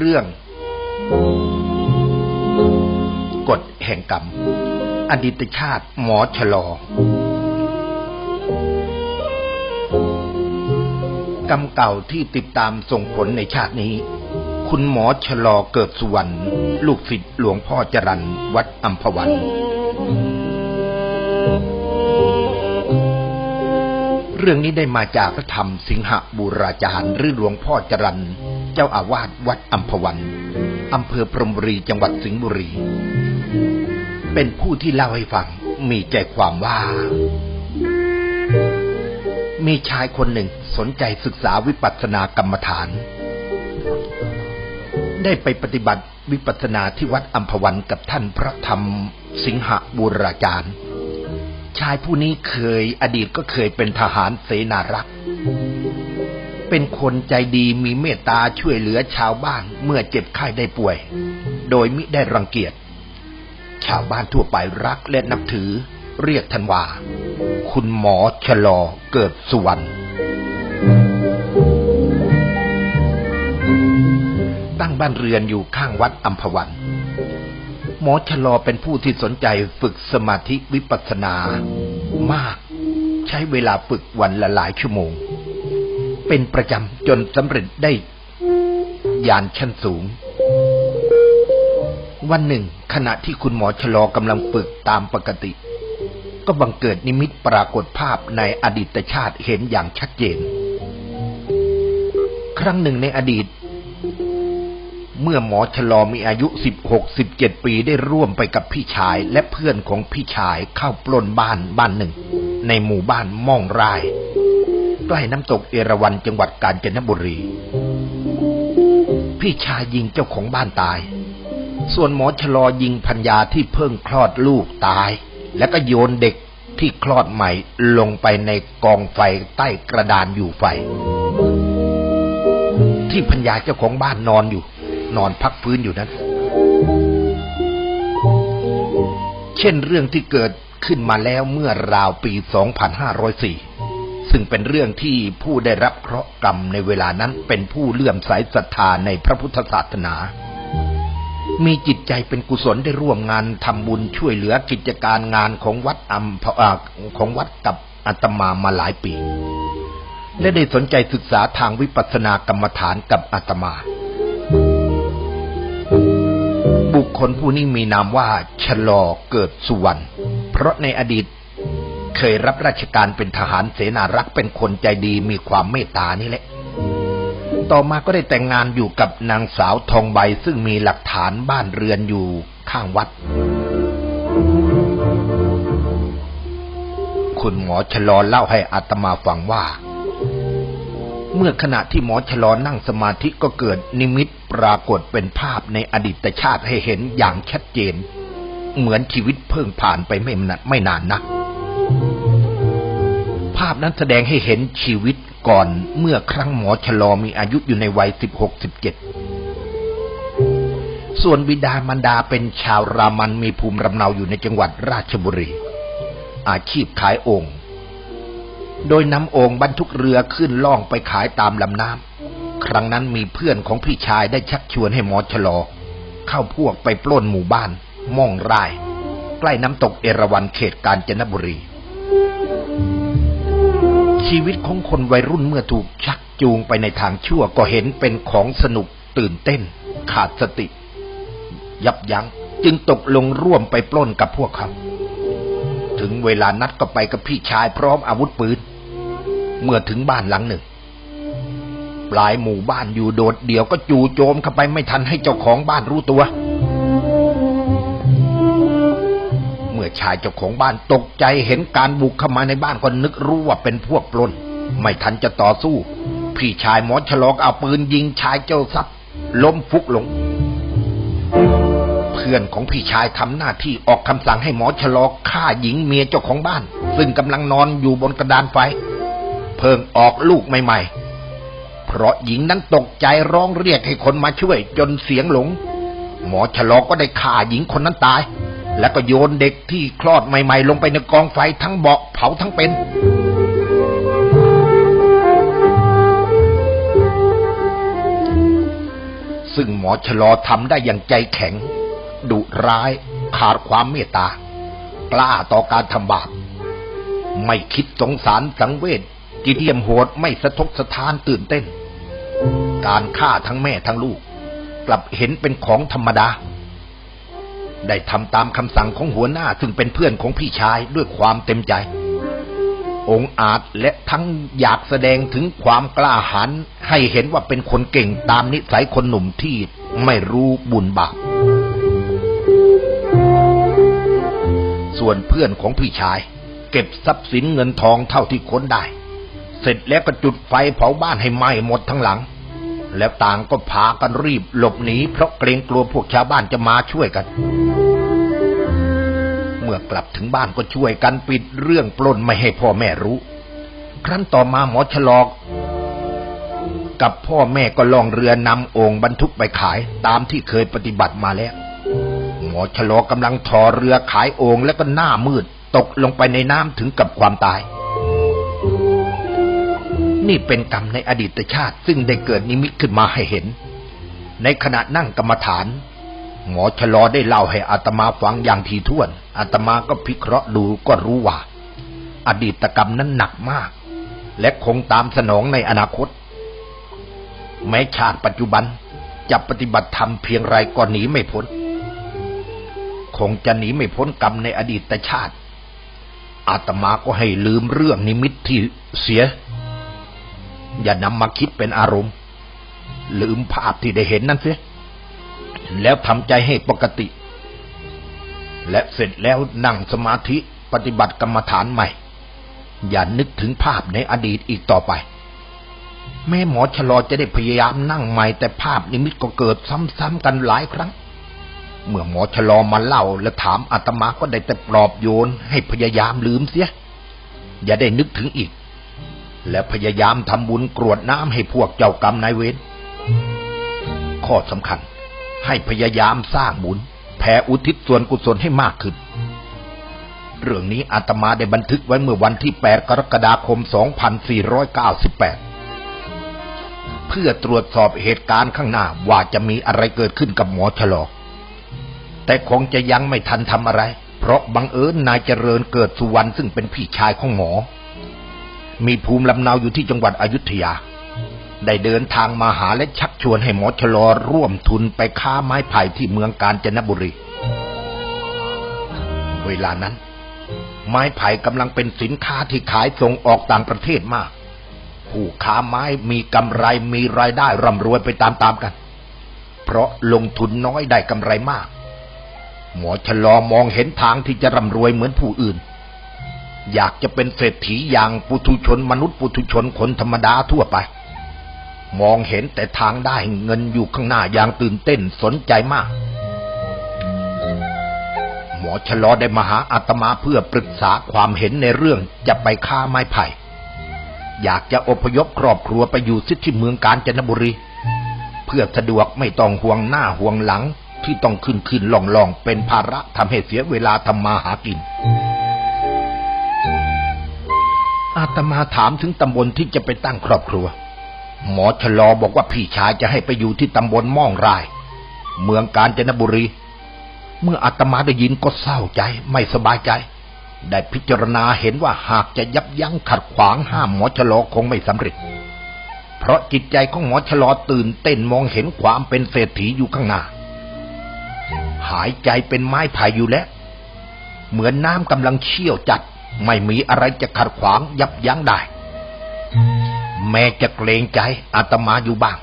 เรื่องกฎแห่งกรรม อดีตชาติหมอชะลอกรรมเก่าที่ติดตามส่งผลในชาตินี้ คุณหมอชะลอเกิดสุวรรณลูกศิษย์หลวงพ่อจรันวัดอัมพวัน เรื่องนี้ได้มาจากพระธรรมสิงหบูราจารย์หรือหลวงพ่อจรัน เจ้าอาวาสวัดอัมพวันอำเภอพรหมบุรีจังหวัดสิงห์บุรี เป็นผู้ที่เล่าให้ฟังมีใจความว่า มีชายคนหนึ่งสนใจศึกษาวิปัสสนากรรมฐาน ได้ไปปฏิบัติวิปัสสนาที่วัดอัมพวันกับท่านพระธรรมสิงหบูราจารย์ ชายผู้นี้เคยอดีตก็เคยเป็นทหารเสนารักษ์ เป็นคนใจดีมีเมตตาช่วยเหลือชาวบ้านเมื่อเจ็บไข้ได้ป่วย โดยมิได้รังเกียจ ชาวบ้านทั่วไปรักและนับถือ เรียกท่านว่า คุณหมอชะลอเกิดสุวรรณตั้งบ้านเรือนอยู่ข้างวัดอัมพวัน หมอชะลอเป็นผู้ที่สนใจฝึกสมาธิวิปัสสนามาก ใช้เวลาฝึกวันละหลายชั่วโมง เป็นประจำจนสำเร็จได้ยานชั้นสูง วันหนึ่ง ขณะที่คุณหมอชะลอกำลังฝึกตามปกติ ก็บังเกิดนิมิตปรากฏภาพในอดีตชาติเห็นอย่างชัดเจน ครั้งหนึ่งในอดีต เมื่อหมอชะลอมีอายุ16-17ปีได้ร่วมไปกับพี่ชายและเพื่อนของพี่ชายเข้าปล้นบ้านบ้านหนึ่ง ในหมู่บ้านม่องราย ใกล้น้ำตกเอราวัณจังหวัดกาญจนบุรี พี่ชายยิงเจ้าของบ้านตาย ส่วนหมอชะลอยิงพัญญาที่เพิ่งคลอดลูกตาย แล้วก็โยนเด็กที่คลอดใหม่ลงไปในกองไฟใต้กระดานอยู่ไฟ ที่พัญญาเจ้าของบ้านนอนอยู่ นอนพักฟื้นอยู่นั้น เช่นเรื่องที่เกิดขึ้นมาแล้วเมื่อราวปี 2504 ซึ่งเป็นเรื่องที่ผู้ได้รับเคราะห์กรรมในเวลานั้นเป็นผู้เลื่อมใสศรัทธาในพระพุทธศาสนา มีจิตใจเป็นกุศลได้ร่วมงานทำบุญช่วยเหลือกิจการงานของวัดอัมพอของวัดกับอาตมามาหลายปี และได้สนใจศึกษาทางวิปัสสนากรรมฐานกับอาตมา บุคคลผู้นี้มีนามว่าชะลอเกิดสุวรรณเพราะในอดีต เคยรับราชการเป็นทหารเสนารักษ์เป็นคนใจดีมีความเมตตานี่แหละ ต่อมาก็ได้แต่งงานอยู่กับนางสาวทองใบซึ่งมีหลักฐานบ้านเรือนอยู่ข้างวัด คุณหมอชะลอเล่าให้อาตมาฟังว่า เมื่อขณะที่หมอชะลอนั่งสมาธิก็เกิดนิมิตปรากฏเป็นภาพในอดีตชาติให้เห็นอย่างชัดเจน เหมือนชีวิตเพิ่งผ่านไปไม่นานนักาพนั้นแสดงให้เห็นชีวิตก่อนเมื่อครั้งหมอชะลอมีอายุอยู่ในวัย16-17ส่วนบิดามารดาเป็นชาวรามันมีภูมิลำเนาอยู่ในจังหวัดราชบุรี อาชีพขายโองค์ โดยนำโองค์บรรทุกเรือขึ้นล่องไปขายตามลำน้ำ ครั้งนั้นมีเพื่อนของพี่ชายได้ชักชวนให้หมอชะลอ เข้าพวกไปปล้นหมู่บ้าน ม่องไรายใกล้น้ำตกเอราวัณเขตกาญจนบุรี ชีวิตของคนวัยรุ่นเมื่อถูกชักจูงไปในทางชั่วก็เห็นเป็นของสนุกตื่นเต้น ขาดสติ ยับยัง้งจึงตกลงร่วมไปปล้นกับพวกเขา ถึงเวลานัดก็ไปกับพี่ชายพร้อมอาวุธปืน เมื่อถึงบ้านหลังหนึ่งปลายหมู่บ้านอยู่โดดเดี่ยวก็จู่โจมเข้าไปไม่ทันให้เจ้าของบ้านรู้ตัว่ชายเจ้าของบ้านตกใจเห็นการบุกเข้ามาในบ้านก็นึกรู้ว่าเป็นพวกปล้น ไม่ทันจะต่อสู้ พี่ชายหมอฉลองเอาปืนยิงชายเจ้าทรัพย์ล้มฟุกลง เพื่อนของพี่ชายทำหน้าที่ออกคำสั่งให้หมอฉลองฆ่าหญิงเมียเจ้าของบ้าน ซึ่งกำลังนอนอยู่บนกระดานไฟ เพิ่งออกลูกใหม่ ๆ เพราะหญิงนั้นตกใจร้องเรียกให้คนมาช่วยจนเสียงหลง หมอฉลองก็ได้ฆ่าหญิงคนนั้นตาย แล้วก็โยนเด็กที่คลอดใหม่ ๆ ลงไปในกองไฟทั้งเบาะเผาทั้งเป็น ซึ่งหมอชะลอทำได้อย่างใจแข็ง ดุร้าย ขาดความเมตตากล้าต่อการทำบาปไม่คิดสงสารสังเวชจิเยี่ยมโหดไม่สะทกสะท้านตื่นเต้น การฆ่าทั้งแม่ทั้งลูก กลับเห็นเป็นของธรรมดา ได้ทำตามคำสั่งของหัวหน้าซึ่งเป็นเพื่อนของพี่ชายด้วยความเต็มใจ องอาจและทั้งอยากแสดงถึงความกล้าหาญให้เห็นว่าเป็นคนเก่งตามนิสัยคนหนุ่มที่ไม่รู้บุญบาป ส่วนเพื่อนของพี่ชาย เก็บทรัพย์สินเงินทองเท่าที่ค้นได้ เสร็จแล้วก็จุดไฟเผาบ้านให้ไหม้หมดทั้งหลัง แล้วต่างก็พากันรีบหลบหนีเพราะเกรงกลัวพวกชาวบ้านจะมาช่วยกัน เมื่อกลับถึงบ้านก็ช่วยกันปิดเรื่องปล้นไม่ให้พ่อแม่รู้ ครั้นต่อมาหมอฉลอก กับพ่อแม่ก็ล่องเรือนำโอ่งบรรทุกไปขายตามที่เคยปฏิบัติมาแล้ว หมอฉลอกกำลังถอเรือขายโอ่งแล้วก็หน้ามืด ตกลงไปในน้ำถึงกับความตาย นี่เป็นกรรมในอดีตชาติ ซึ่งได้เกิดนิมิตขึ้นมาให้เห็น ในขณะนั่งกรรมฐาน หมอชะลอได้เล่าให้อาตมาฟังอย่างทีท่วนอาตมาก็พิเคราะห์ดูก็รู้ว่า อดีตกรรมนั้นหนักมาก และคงตามสนองในอนาคต แม้ชาติปัจจุบันจะปฏิบัติธรรมเพียงไรก็หนีไม่พ้น คงจะหนีไม่พ้นกรรมในอดีตชาติอาตมาก็ให้ลืมเรื่องนิมิตที่เสีย อย่านำมาคิดเป็นอารมณ์ ลืมภาพที่ได้เห็นนั่นเสีย แล้วทำใจให้ปกติ และเสร็จแล้วนั่งสมาธิปฏิบัติกรรมฐานใหม่ อย่านึกถึงภาพในอดีตอีกต่อไป แม่หมอชะลอจะได้พยายามนั่งใหม่ แต่ภาพนิมิตก็เกิดซ้ำๆกันหลายครั้ง เมื่อหมอชะลอมาเล่าและถามอาตมาก็ได้แต่ปลอบโยนให้พยายามลืมเสีย อย่าได้นึกถึงอีก และพยายามทำบุญกรวดน้ำให้พวกเจ้ากรรมนายเวรข้อสำคัญ ให้พยายามสร้างบุญแผ่อุทิศส่วนกุศลให้มากขึ้น เรื่องนี้อาตมาได้บันทึกไว้เมื่อวันที่ 8 กรกฎาคม 2498 เพื่อตรวจสอบเหตุการณ์ข้างหน้าว่าจะมีอะไรเกิดขึ้นกับหมอชะลอแต่คงจะยังไม่ทันทำอะไร เพราะบังเอิญนายเจริญเกิดสุวรรณซึ่งเป็นพี่ชายของหมอ มีภูมิลำเนาอยู่ที่จังหวัดอยุธยา ได้เดินทางมาหาและชักชวนให้หมอชะลอร่วมทุนไปค้าไม้ไผ่ที่เมืองกาญจนบุรี เวลานั้น ไม้ไผ่กำลังเป็นสินค้าที่ขายส่งออกต่างประเทศมาก ผู้ค้าไม้มีกำไรมีรายได้ร่ำรวยไปตามๆกัน เพราะลงทุนน้อยได้กำไรมาก หมอชะลอมองเห็นทางที่จะร่ำรวยเหมือนผู้อื่น อยากจะเป็นเศรษฐีอย่างปุถุชนมนุษย์ปุถุชนคนธรรมดาทั่วไป มองเห็นแต่ทางได้เงินอยู่ข้างหน้าอย่างตื่นเต้นสนใจมาก หมอชะลอได้มาหาอาตมาเพื่อปรึกษาความเห็นในเรื่องจะไปค้าไม้ไผ่ อยากจะอพยพครอบครัวไปอยู่ที่ที่เมืองกาญจนบุรี เพื่อสะดวกไม่ต้องห่วงหน้าห่วงหลังที่ต้องขึ้นขึ้นลองลองเป็นภาระทำให้เสียเวลาทำมาหากิน อาตมาถามถึงตำบลที่จะไปตั้งครอบครัว หมอชะลอบอกว่าพี่ชายจะให้ไปอยู่ที่ตำบลม่องราย เมืองกาญจนบุรี เมื่ออาตมาได้ยินก็เศร้าใจไม่สบายใจ ได้พิจารณาเห็นว่าหากจะยับยั้งขัดขวางห้ามหมอชะลอคงไม่สำเร็จ เพราะจิตใจของหมอชะลอตื่นเต้นมองเห็นความเป็นเศรษฐีอยู่ข้างหน้า หายใจเป็นไม้ไผ่อยู่แล้ว เหมือนน้ำกำลังเชี่ยวจัด ไม่มีอะไรจะขัดขวางยับยั้งได้ แม้จะเกรงใจอาตมาอยู่บ้าง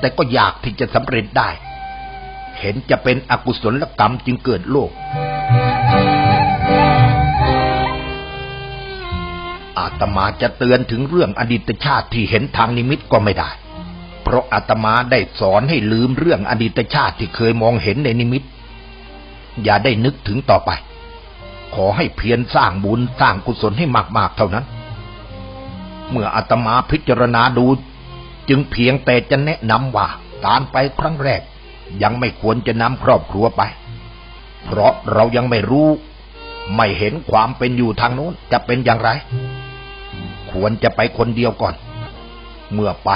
แต่ก็อยากที่จะสำเร็จได้ เห็นจะเป็นอกุศลกรรมจึงเกิดโลกอาตมาจะเตือนถึงเรื่องอดีตชาติที่เห็นทางนิมิตก็ไม่ได้ เพราะอาตมาได้สอนให้ลืมเรื่องอดีตชาติที่เคยมองเห็นในนิมิต อย่าได้นึกถึงต่อไป ขอให้เพียรสร้างบุญสร้างกุศลให้มาก ๆ เท่านั้น เมื่ออาตมาพิจารณาดู จึงเพียงแต่จะแนะนำว่าการไปครั้งแรก ยังไม่ควรจะนำครอบครัวไป เพราะเรายังไม่รู้ ไม่เห็นความเป็นอยู่ทางโน้นจะเป็นอย่างไร ควรจะไปคนเดียวก่อน เมื่อไป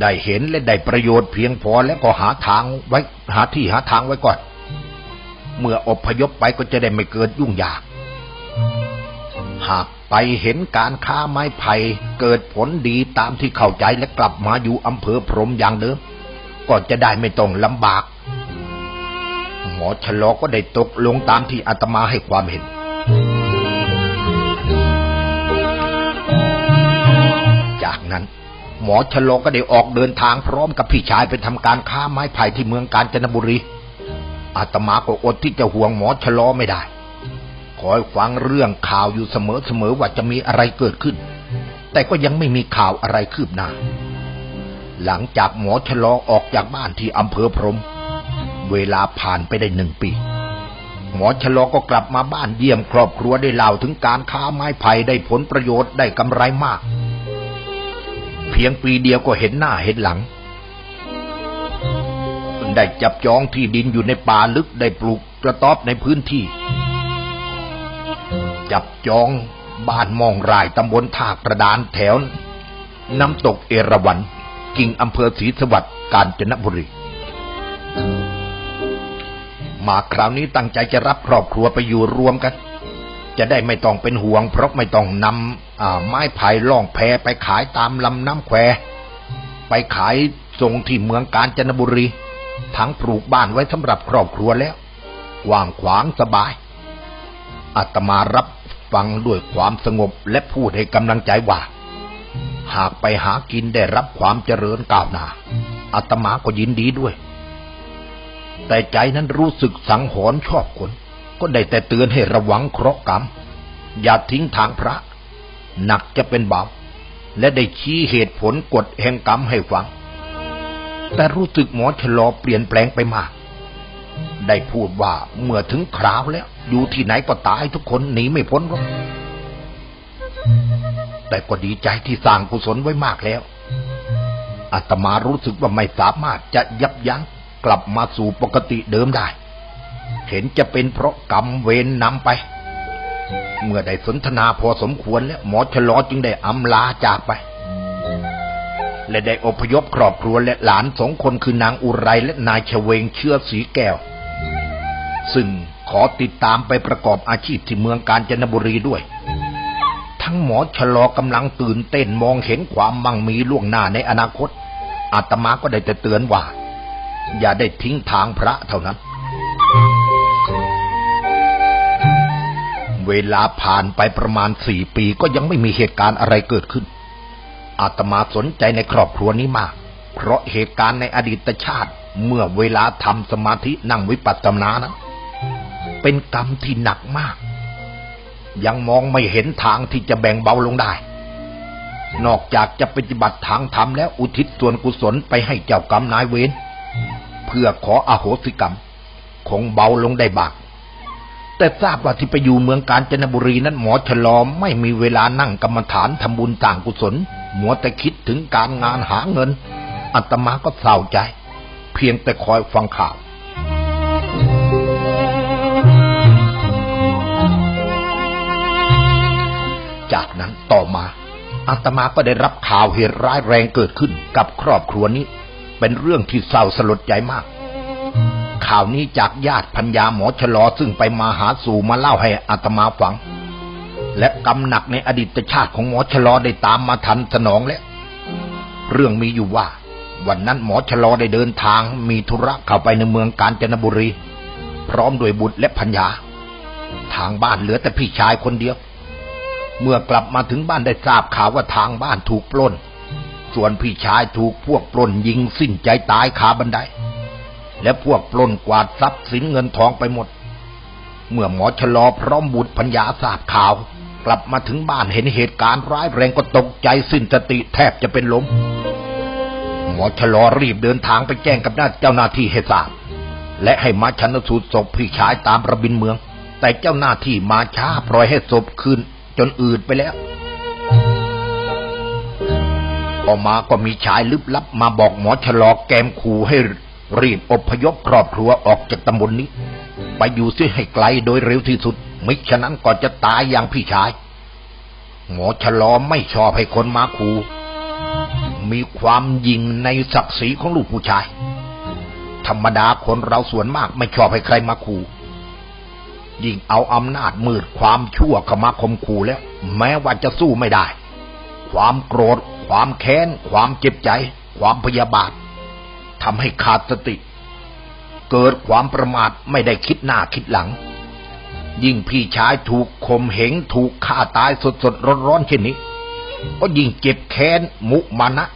ได้เห็นและได้ประโยชน์เพียงพอแล้วก็หาทางไว้หาที่หาทางไว้ก่อน เมื่ออพยพไปก็จะได้ไม่เกิดยุ่งยาก หากไปเห็นการค้าไม้ไผ่เกิดผลดีตามที่เข้าใจและกลับมาอยู่อำเภอพรหมอย่างเดิมก็จะได้ไม่ต้องลำบาก หมอชะลอก็ได้ตกลงตามที่อาตมาให้ความเห็น จากนั้นหมอชะลอก็ได้ออกเดินทางพร้อมกับพี่ชายไปทำการค้าไม้ไผ่ที่เมืองกาญจนบุรี อาตมาก็อดที่จะห่วงหมอชะลอไม่ได้ คอยฟังเรื่องข่าวอยู่เสมอๆว่าจะมีอะไรเกิดขึ้น แต่ก็ยังไม่มีข่าวอะไรคืบหน้า หลังจากหมอชะลอออกจากบ้านที่อำเภอพรหมเวลาผ่านไปได้หนึ่งปี หมอชะลอก็กลับมาบ้านเยี่ยมครอบครัวได้เล่าถึงการค้าไม้ไผ่ได้ผลประโยชน์ได้กำไรมาก เพียงปีเดียวก็เห็นหน้าเห็นหลัง ได้จับจองที่ดินอยู่ในป่าลึกได้ปลูกกระต๊อบในพื้นที่ จับจองบ้านมองรายตำบลท่ากระดานแถว น้ำตกเอราวัณกิ่งอำเภอศรีสวัสดิ์กาญจนบุรี มาคราวนี้ตั้งใจจะรับครอบครัวไปอยู่รวมกัน จะได้ไม่ต้องเป็นห่วง เพราะไม่ต้องนำไม้ไผ่ล่องแพไปขายตามลำน้ำแคว ไปขายส่งที่เมืองกาญจนบุรี ทั้งปลูกบ้านไว้สำหรับครอบครัวแล้วว่างขวางสบาย อาตมารับฟังด้วยความสงบและพูดให้กำลังใจว่า หากไปหากินได้รับความเจริญก้าวหน้าอาตมาก็ยินดีด้วย แต่ใจนั้นรู้สึกสังหรณ์ชอบคน ก็ได้แต่เตือนให้ระวังเคราะห์กรรม อย่าทิ้งทางพระ หนักจะเป็นเบาและได้ชี้เหตุผลกฎแห่งกรรมให้ฟัง แต่รู้สึกหมอชะลอเปลี่ยนแปลงไปมาก ได้พูดว่าเมื่อถึงคราวแล้ว อยู่ที่ไหนก็ตายทุกคนหนีไม่พ้นหรอกแต่ก็ดีใจที่สร้างกุศลไว้มากแล้วอาตมารู้สึกว่าไม่สามารถจะยับยั้งกลับมาสู่ปกติเดิมได้ เห็นจะเป็นเพราะกรรมเวรนำไป เมื่อได้สนทนาพอสมควรแล้วหมอชะลอจึงได้อำลาจากไป และได้อพยพครอบครัวและหลานสองคนคือนางอุไรและนายเฉวงเชื้อสีแก้ว ซึ่งขอติดตามไปประกอบอาชีพที่เมืองกาญจนบุรีด้วย ทั้งหมอชะลอกำลังตื่นเต้นมองเห็นความมั่งมีล่วงหน้าในอนาคต อาตมาก็ได้แต่เตือนว่า อย่าได้ทิ้งทางพระเท่านั้น เวลาผ่านไปประมาณสี่ปีก็ยังไม่มีเหตุการณ์อะไรเกิดขึ้น อาตมาสนใจในครอบครัวนี้มาก เพราะเหตุการณ์ในอดีตชาติเมื่อเวลาทำสมาธินั่งวิปัสสนานะเป็นกรรมที่หนักมาก ยังมองไม่เห็นทางที่จะแบ่งเบาลงได้ นอกจากจะปฏิบัติทางธรรมแล้วอุทิศส่วนกุศลไปให้เจ้ากรรมนายเวรเพื่อขออโหสิกรรม คงเบาลงได้บางแต่ทราบว่าที่ไปอยู่เมืองกาญจนบุรีนั้นหมอฉลอมไม่มีเวลานั่งกรรมฐานทำบุญต่างกุศล มัวแต่คิดถึงการงานหาเงิน อัตมาก็เศร้าใจ เพียงแต่คอยฟังข่าว จากนั้นต่อมาอาตมาก็ได้รับข่าวเหตุร้ายแรงเกิดขึ้นกับครอบครัวนี้ เป็นเรื่องที่เศร้าสลดใจมาก ข่าวนี้จากญาติพัญญาหมอชะลอซึ่งไปมาหาสู่มาเล่าให้อาตมาฟัง และกำหนักในอดีตชาติของหมอชะลอได้ตามมาทันสนองแล้ว เรื่องมีอยู่ว่า วันนั้นหมอชะลอได้เดินทาง มีธุระเข้าไปในเมืองกาญจนบุรี พร้อมด้วยบุตรและพัญญา ทางบ้านเหลือแต่พี่ชายคนเดียว เมื่อกลับมาถึงบ้านได้ทราบข่าวว่าทางบ้านถูกปล้น ส่วนพี่ชายถูกพวกปล้นยิงสิ้นใจตายคาบันได และพวกปล้นกวาดทรัพย์สินเงินทองไปหมด เมื่อหมอชะลอพร้อมบุตรพัญญาทราบข่าว กลับมาถึงบ้านเห็นเหตุการณ์ร้ายแรงก็ตกใจสิ้นสติแทบจะเป็นลม หมอชะลอรีบเดินทางไปแจ้งกับน้าเจ้าหน้าที่ให้ทราบ และให้มาชันสูตรศพพี่ชายตามระบินเมือง แต่เจ้าหน้าที่มาช้าปล่อยให้ศพคืนจนอืดไปแล้วต่อมาก็มีชายลึกลับมาบอกหมอชะลอแกมขู่ให้รีบอพยพครอบครัวออกจากตำบลนนี้ ไปอยู่เสียให้ไกลโดยเร็วที่สุด มิฉะนั้นก็จะตายอย่างพี่ชาย หมอชะลอไม่ชอบให้คนมาขู่มีความยิงในศักดิ์ศรีของลูกผู้ชาย ธรรมดาคนเราส่วนมากไม่ชอบให้ใครมาขู่ยิ่งเอาอำนาจมืดความชั่วเข้ามาข่มขู่แล้ว แม้ว่าจะสู้ไม่ได้ ความโกรธ ความแค้น ความเจ็บใจ ความพยาบาททำให้ขาดสติ เกิดความประมาทไม่ได้คิดหน้าคิดหลัง ยิ่งพี่ชายถูกข่มเหงถูกฆ่าตายสดสดร้อนร้อนเช่นนี้ ก็ยิ่งเจ็บแค้นมุมานะ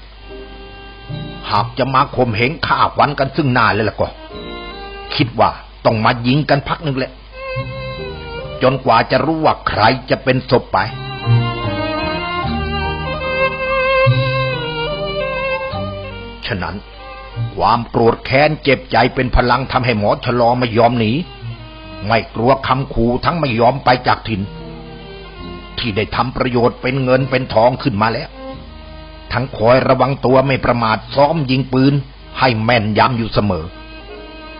หากจะมาข่มเหงฆ่าขวัญกันซึ่งหน้าเลยล่ะก็ คิดว่าต้องมายิงกันพักหนึ่งแหละ จนกว่าจะรู้ว่าใครจะเป็นศพไปฉะนั้น ความโกรธแค้นเจ็บใจเป็นพลังทำให้หมอชะลอไม่ยอมหนี ไม่กลัวคำขู่ทั้งไม่ยอมไปจากถิ่น ที่ได้ทำประโยชน์เป็นเงินเป็นทองขึ้นมาแล้ว ทั้งคอยระวังตัวไม่ประมาทซ้อมยิงปืน ให้แม่นยำอยู่เสมอ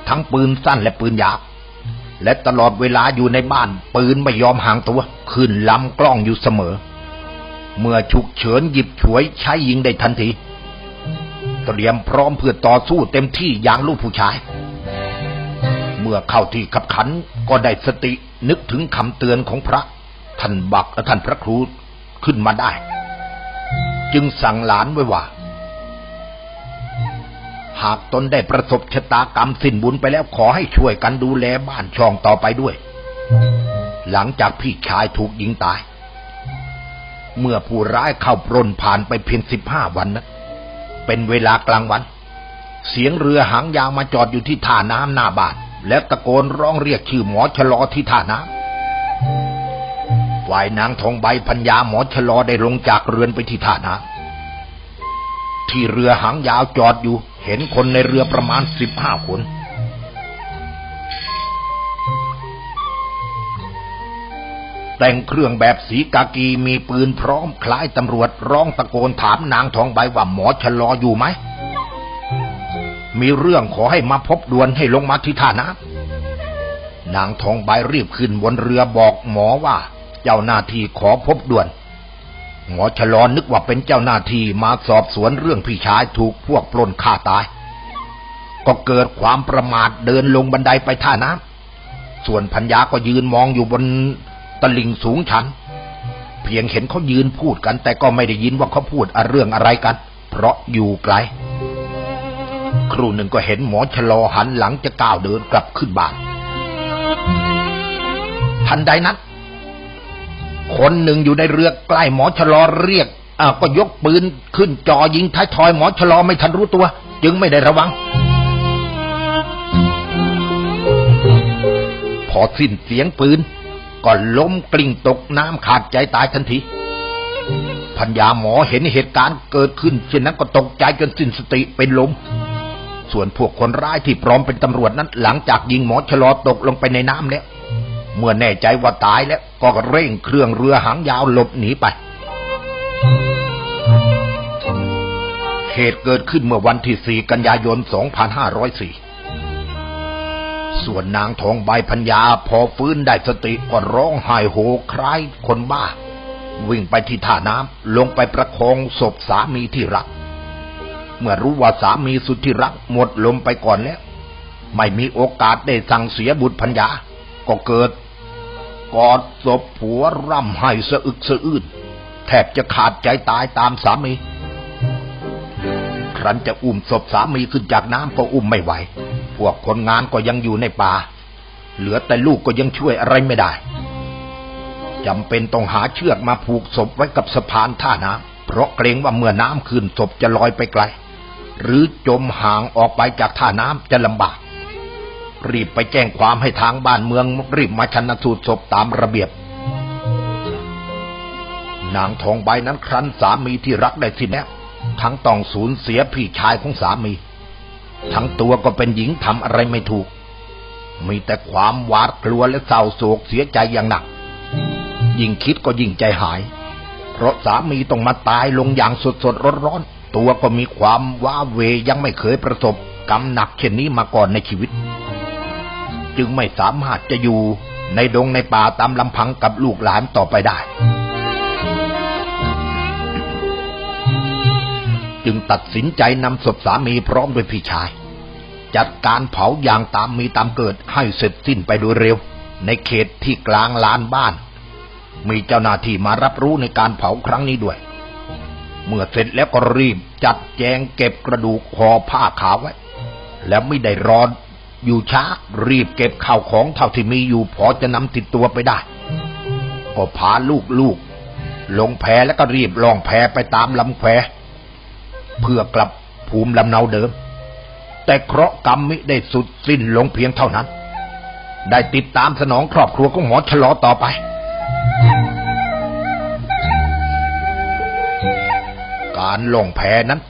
ทั้งปืนสั้นและปืนยาวและตลอดเวลาอยู่ในบ้าน ปืนไม่ยอมห่างตัว ขึ้นลำกล้องอยู่เสมอ เมื่อฉุกเฉินหยิบฉวยใช้ยิงได้ทันทีเตรียมพร้อมเพื่อต่อสู้เต็มที่อย่างลูกผู้ชาย เมื่อเข้าที่ขับขันก็ได้สตินึกถึงคำเตือนของพระท่านบักและท่านพระครูขึ้นมาได้ จึงสั่งหลานไว้ว่า หากตนได้ประสบชะตากรรมสิ้นบุญไปแล้วขอให้ช่วยกันดูแลบ้านช่องต่อไปด้วย หลังจากพี่ชายถูกยิงตาย เมื่อผู้ร้ายเข้าปล้นผ่านไปเพียงสิบห้าวันนั้นเป็นเวลากลางวัน เสียงเรือหางยาวมาจอดอยู่ที่ท่าน้ำหน้าบ้าน แล้วตะโกนร้องเรียกชื่อหมอชะลอที่ท่าน้ำฝ่ายนางทองใบพัญญาหมอชะลอได้ลงจากเรือนไปที่ท่าน้ำที่เรือหางยาวจอดอยู่ เห็นคนในเรือประมาณสิบห้าคนแต่งเครื่องแบบสีกากีมีปืนพร้อมคล้ายตำรวจร้องตะโกนถามนางทองใบว่าหมอชะลออยู่ไหม มีเรื่องขอให้มาพบด่วนให้ลงมาที่ท่าน้ำนางทองใบรีบขึ้นบนเรือบอกหมอว่า เจ้าหน้าที่ขอพบด่วน หมอชะลอนึกว่าเป็นเจ้าหน้าที่มาสอบสวนเรื่องพี่ชายถูกพวกปล้นฆ่าตาย ก็เกิดความประมาทเดินลงบันไดไปท่าน้ำส่วนพัญญาก็ยืนมองอยู่บนตะลิงสูงชัน เพียงเห็นเขายืนพูดกัน แต่ก็ไม่ได้ยินว่าเขาพูดเรื่องอะไรกัน เพราะอยู่ไกล ครู่หนึ่งก็เห็นหมอชะลอหันหลังจะก้าวเดินกลับขึ้นบ้าน ทันใดนั้นคนหนึ่งอยู่ในเรือใกล้หมอชะลอเรียกอ่าก็ยกปืนขึ้นจอยิงท้ายทอยหมอชะลอไม่ทันรู้ตัว จึงไม่ได้ระวัง พอสิ้นเสียงปืนก็ล้มกลิ้งตกน้ำขาดใจตายทันทีพัญญาหมอเห็นเหตุการณ์เกิดขึ้นเช่นนั้นก็ตกใจจนสิ้นสติเป็นลม ส่วนพวกคนร้ายที่ปลอมเป็นตำรวจนั้น หลังจากยิงหมอชะลอตกลงไปในน้ำแล้ว เมื่อแน่ใจว่าตายแล้วก็เร่งเครื่องเรือหางยาวหลบหนีไป เหตุเกิดขึ้นเมื่อวันที่ 4 กันยายน 2504 ส่วนนางทองใบพัญญาพอฟื้นได้สติก็ร้องไห้โฮคล้ายคนบ้า วิ่งไปที่ท่าน้ำลงไปประคองศพสามีที่รัก เมื่อรู้ว่าสามีสุดที่รักหมดลมไปก่อนแล้ว ไม่มีโอกาสได้สั่งเสียบุตรพัญญา ก็เกิด กอดศพผัวร่ำไห้สะอึกสะอื้นแทบจะขาดใจตายตามสามี ครั้นจะอุ้มศพสามีขึ้นจากน้ำก็อุ้มไม่ไหว พวกคนงานก็ยังอยู่ในป่า เหลือแต่ลูกก็ยังช่วยอะไรไม่ได้จำเป็นต้องหาเชือกมาผูกศพไว้กับสะพานท่าน้ำเพราะเกรงว่าเมื่อน้ำขึ้นศพจะลอยไปไกล หรือจมห่างออกไปจากท่าน้ำจะลำบาก รีบไปแจ้งความให้ทางบ้านเมือง รีบมาชันสูตรศพตามระเบียบ นางทองใบนั้นครั้นสามีที่รักได้สิ้นแล้วทั้งต้องสูญเสียพี่ชายของสามี ทั้งตัวก็เป็นหญิงทำอะไรไม่ถูก มีแต่ความหวาดกลัวและเศร้าโศกเสียใจอย่างหนัก ยิ่งคิดก็ยิ่งใจหาย เพราะสามีต้องมาตายลงอย่างสดสดร้อนร้อนๆ ตัวก็มีความว้าเวยังไม่เคยประสบกรรมหนักเช่นนี้มาก่อนในชีวิต จึงไม่สามารถจะอยู่ในดงในป่าตามลำพังกับลูกหลานต่อไปได้ จึงตัดสินใจนำศพสามีพร้อมด้วยพี่ชาย จัดการเผาอย่างตามมีตามเกิดให้เสร็จสิ้นไปโดยเร็ว ในเขตที่กลางลานบ้าน มีเจ้าหน้าที่มารับรู้ในการเผาครั้งนี้ด้วย เมื่อเสร็จแล้วก็รีบ จัดแจงเก็บกระดูกห่อผ้าขาวไว้ แล้วไม่ได้รอนอยู่ช้ารีบเก็บข้าวของเท่าที่มีอยู่พอจะนำติดตัวไปได้ก็พาลูกๆลงแพแล้วก็รีบล่องแพไปตามลำแควเพื่อกลับภูมิลำเนาเดิม แต่เคราะห์กรรมมิได้สุดสิ้นลงเพียงเท่านั้น ได้ติดตามสนองครอบครัวของหมอชะลอต่อไป การล่องแพนั้น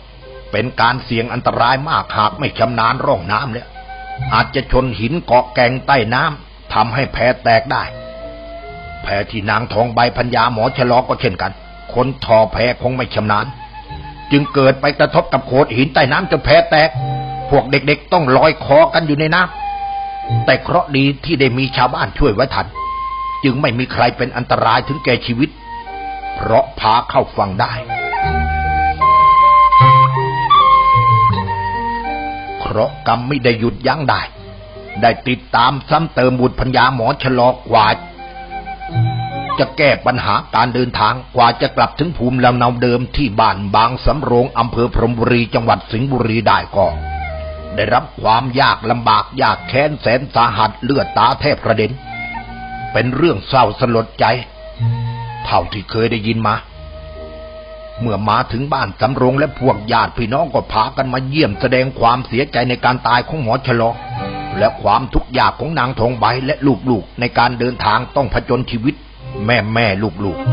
เป็นการเสี่ยงอันตรายมากหากไม่ชำนาญร่องน้ำเนี่ยอาจจะชนหินเกาะแกงใต้น้ำทำให้แพแตกได้ แพที่นางทองใบพัญญาหมอชะลอก็เช่นกัน คนทอแพคงไม่ชำนาญ จึงเกิดไปกระทบกับโขดหินใต้น้ำจนแพแตก พวกเด็กๆต้องลอยคอกันอยู่ในน้ำแต่เคราะห์ดีที่ได้มีชาวบ้านช่วยไว้ทัน จึงไม่มีใครเป็นอันตรายถึงแก่ชีวิต เพราะพาเข้าฝั่งได้ ราะกรรมไม่ได้หยุดยั้งได้ ได้ติดตามซ้ำเติมบุตรพัญญาหมอชะลอกว่า จะแก้ปัญหาการเดินทางกว่าจะกลับถึงภูมิลำเนาเดิมที่บ้านบางสำโรงอำเภอพรมบุรีจังหวัดสิงห์บุรีได้ก็ได้รับความยากลำบากยากแค้นแสนสาหัสเลือดตาแทบกระเด็น เป็นเรื่องเศร้าสลดใจ เท่าที่เคยได้ยินมา เมื่อมาถึงบ้านสำโรงและพวกญาติพี่น้องก็พากันมาเยี่ยมแสดงความเสียใจในการตายของหมอชะลอและความทุกข์ยากของนางทองใบและลูกๆในการเดินทางต้องผจญชีวิต แม่แม่ลูกๆ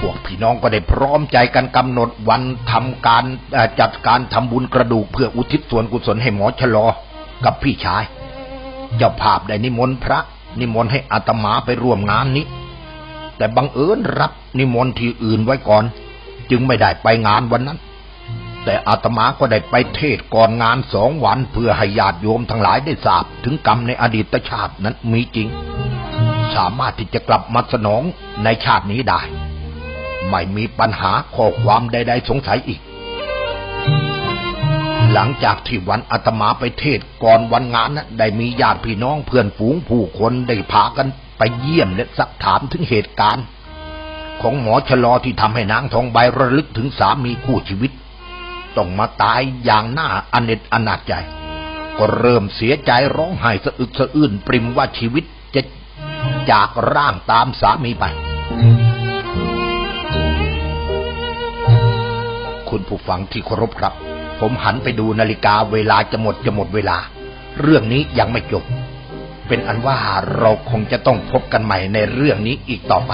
พวกพี่น้องก็ได้พร้อมใจกันกำหนดวันทำการจัดการทำบุญกระดูกเพื่ออุทิศส่วนกุศลให้หมอชะลอกับพี่ชาย เจ้าภาพได้นิมนต์พระ นิมนต์ให้อาตมาไปร่วมงานนี้ แต่บังเอิญรับนิมนต์ที่อื่นไว้ก่อน จึงไม่ได้ไปงานวันนั้น แต่อาตมาก็ได้ไปเทศก่อนงานสองวันเพื่อให้ญาติโยมทั้งหลายได้ทราบถึงกรรมในอดีตชาตินั้นมีจริง สามารถที่จะกลับมาสนองในชาตินี้ได้ ไม่มีปัญหาข้อความใดๆสงสัยอีก หลังจากที่วันอาตมาไปเทศก่อนวันงานนั้นได้มีญาติพี่น้องเพื่อนฝูงผู้คนได้พากัน ไปเยี่ยมและสักถามถึงเหตุการณ์ ของหมอชะลอที่ทำให้นางทองใบระลึกถึงสามีคู่ชีวิต ต้องมาตายอย่างหน่าอเนจอนาจใจ ก็เริ่มเสียใจร้องไห้สะอึกสะอื้นปริมว่าชีวิตจะจากร่างตามสามีไป คุณผู้ฟังที่เคารพครับ ผมหันไปดูนาฬิกาเวลาจะหมดจะหมดเวลา เรื่องนี้ยังไม่จบ เป็นอันว่าเราคงจะต้องพบกันใหม่ในเรื่องนี้อีกต่อไป